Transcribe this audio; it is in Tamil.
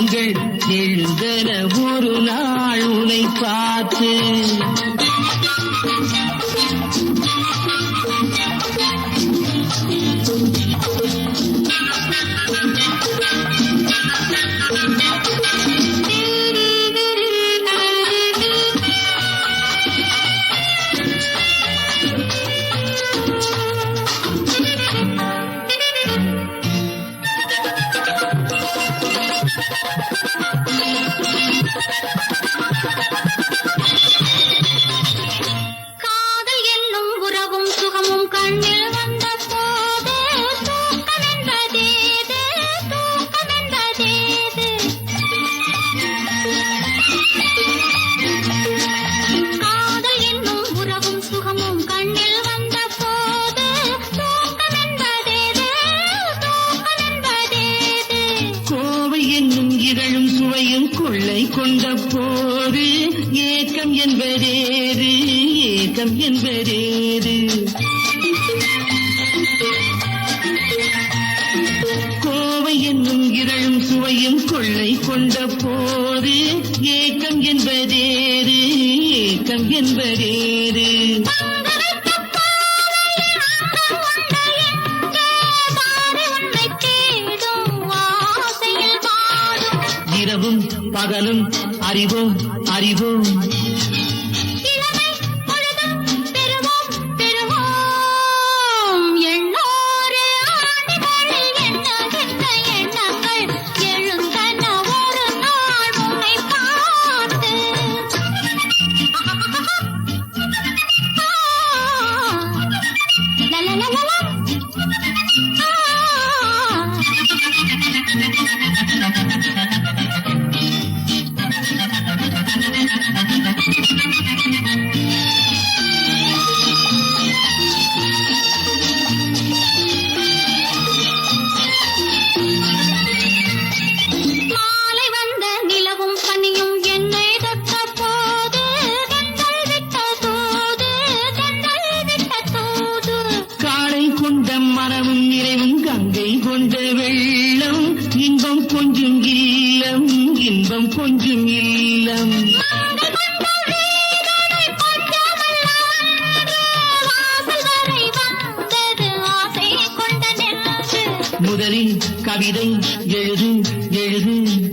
கண்கள் எழுந்தன ஒரு நாள் உனை பார்த்து. கொண்ட போது ஏக்கம் என்பதேது? ஏக்கம் என்பதேது? கோவை என்னும் இதழும் சுவையும் கொள்ளை கொண்ட போது ஏக்கம் என்பதேது? ஏக்கம் என்பதேது? இரவும் பகலும் அறிவோம் அறிவோம். மனம் மரமும் நிறைவும் கங்கை கொண்ட வெள்ளம். இன்பம் கொஞ்சம் இல்லம் இன்பம் கொஞ்சம் இல்லம். முதலில் கவிதை எழுது எழுது.